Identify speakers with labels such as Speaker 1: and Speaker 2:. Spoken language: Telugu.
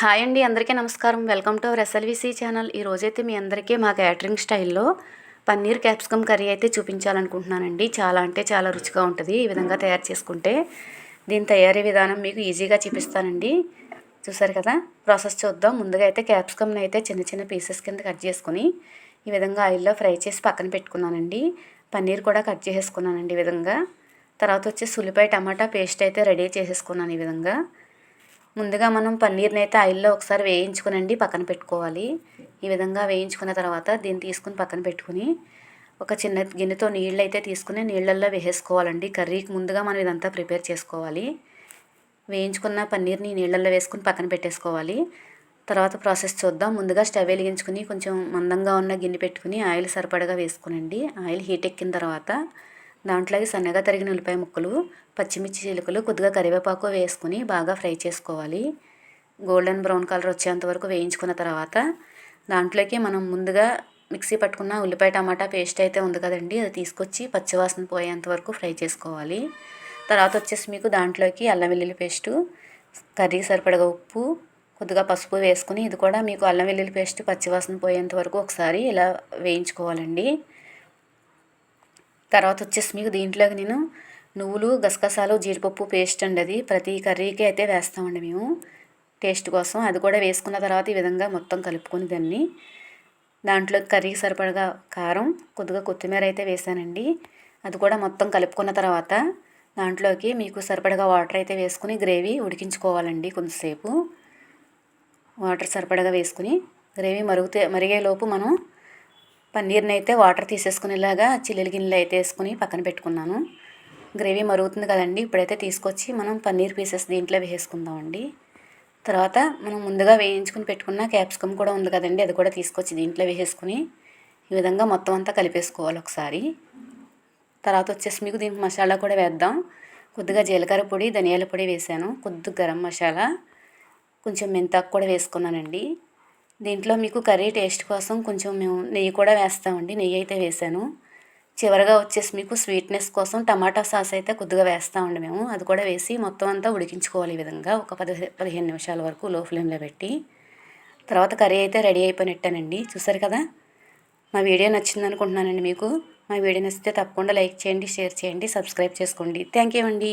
Speaker 1: హాయ్ అండి అందరికీ నమస్కారం. Welcome to our SLVC channel. ఈ రోజైతే మీ అందరికీ మా క్యాటరింగ్ స్టైల్లో పన్నీర్ క్యాప్సికమ్ కర్రీ అయితే చూపించాలనుకుంటున్నానండి. చాలా అంటే చాలా రుచిగా ఉంటుంది. ఈ విధంగా తయారు చేసుకుంటే దీని తయారీ విధానం మీకు ఈజీగా చూపిస్తానండి. చూసారు కదా? ప్రాసెస్ చూద్దాం. ముందుగా అయితే క్యాప్సికమ్ని అయితే చిన్న చిన్న పీసెస్ కింద కట్ చేసుకుని ఈ విధంగా ఆయిల్లో ఫ్రై చేసి పక్కన పెట్టుకున్నానండి. పన్నీర్ కూడా కట్ చేసేసుకున్నానండి ఈ విధంగా. తర్వాత వచ్చి సులిపాయ టమాటా పేస్ట్ అయితే రెడీ చేసేసుకున్నాను ఈ విధంగా. ముందుగా మనం పన్నీర్ని అయితే ఆయిల్లో ఒకసారి వేయించుకునండి పక్కన పెట్టుకోవాలి. ఈ విధంగా వేయించుకున్న తర్వాత దీన్ని తీసుకుని పక్కన పెట్టుకుని ఒక చిన్న గిన్నెతో నీళ్ళు అయితే తీసుకుని నీళ్ళల్లో వేసేసుకోవాలండి. కర్రీకి ముందుగా మనం ఇదంతా ప్రిపేర్ చేసుకోవాలి. వేయించుకున్న పన్నీర్ని నీళ్ళల్లో వేసుకుని పక్కన పెట్టేసుకోవాలి. తర్వాత ప్రాసెస్ చూద్దాం. ముందుగా స్టవ్ వెలిగించుకుని కొంచెం మందంగా ఉన్న గిన్నె పెట్టుకుని ఆయిల్ సరిపడగా వేసుకునండి. ఆయిల్ హీట్ ఎక్కిన తర్వాత దాంట్లోకి సన్నగా తరిగిన ఉల్లిపాయ ముక్కలు పచ్చిమిర్చి చిలుకలు కొద్దిగా కరివేపాకు వేసుకుని బాగా ఫ్రై చేసుకోవాలి. గోల్డెన్ బ్రౌన్ కలర్ వచ్చేంత వరకు వేయించుకున్న తర్వాత దాంట్లోకి మనం ముందుగా మిక్సీ పట్టుకున్న ఉల్లిపాయ టమాటా పేస్ట్ అయితే ఉంది కదండి అది తీసుకొచ్చి పచ్చివాసన పోయేంత వరకు ఫ్రై చేసుకోవాలి. తర్వాత వచ్చేసి మీకు దాంట్లోకి అల్లం వెల్లుల్లి పేస్టు కర్రీ సరిపడగా ఉప్పు కొద్దిగా పసుపు వేసుకుని ఇది కూడా మీకు అల్లం వెల్లుల్లి పేస్ట్ పచ్చివాసన పోయేంత వరకు ఒకసారి ఇలా వేయించుకోవాలండి. తర్వాత వచ్చేసి మీకు దీంట్లోకి నేను నువ్వులు గసగసాలు జీడిపప్పు పేస్ట్ అండి అది. ప్రతి కర్రీకి అయితే వేస్తామండి మేము. టేస్ట్ కోసం. అది కూడా వేసుకున్న తర్వాత ఈ విధంగా మొత్తం కలుపుకొని దాన్ని. దాంట్లో కర్రీకి సరిపడగా కారం కొద్దిగా కొత్తిమీర అయితే వేసానండి. అది కూడా మొత్తం కలుపుకున్న తర్వాత దాంట్లోకి మీకు సరిపడగా వాటర్ అయితే వేసుకుని గ్రేవీ ఉడికించుకోవాలండి కొంతసేపు. వాటర్ సరిపడగా వేసుకుని గ్రేవీ మరుగుతే మరిగేలోపు మనం పన్నీర్ని అయితే వాటర్ తీసేసుకునేలాగా చిల్లులు గిన్నెలు అయితే వేసుకుని పక్కన పెట్టుకున్నాను. గ్రేవీ మరుగుతుంది కదండి ఇప్పుడైతే తీసుకొచ్చి మనం పన్నీర్ పీసెస్ దీంట్లో వేసుకుందామండి తర్వాత మనం ముందుగా వేయించుకుని పెట్టుకున్న క్యాప్సికమ్ కూడా ఉంది కదండి అది కూడా తీసుకొచ్చి దీంట్లో వేసేసుకుని ఈ విధంగా మొత్తం అంతా కలిపేసుకోవాలి ఒకసారి. తర్వాత వచ్చేసి మీకు దీనికి మసాలా కూడా వేద్దాం. కొద్దిగా జీలకర్ర పొడి ధనియాల పొడి వేసాను కొద్దిగా గరం మసాలా కొంచెం మెంతాకు కూడా వేసుకున్నానండి. దీంట్లో మీకు కర్రీ టేస్ట్ కోసం కొంచెం మేము నెయ్యి కూడా వేస్తామండి. నెయ్యి అయితే వేసాను. చివరిగా వచ్చేసి మీకు స్వీట్నెస్ కోసం టమాటా సాస్ అయితే కొద్దిగా వేస్తామండి మేము. అది కూడా వేసి మొత్తం అంతా ఉడికించుకోవాలి ఈ విధంగా. ఒక పది పదిహేను నిమిషాల వరకు లో ఫ్లేమ్లో పెట్టి. తర్వాత కర్రీ అయితే రెడీ అయిపోయినట్టేనండి. చూసారు కదా? మా వీడియో నచ్చింది అనుకుంటున్నానండి మీకు. మా వీడియో నచ్చితే తప్పకుండా లైక్ చేయండి షేర్ చేయండి సబ్స్క్రైబ్ చేసుకోండి. థ్యాంక్ యూ అండి.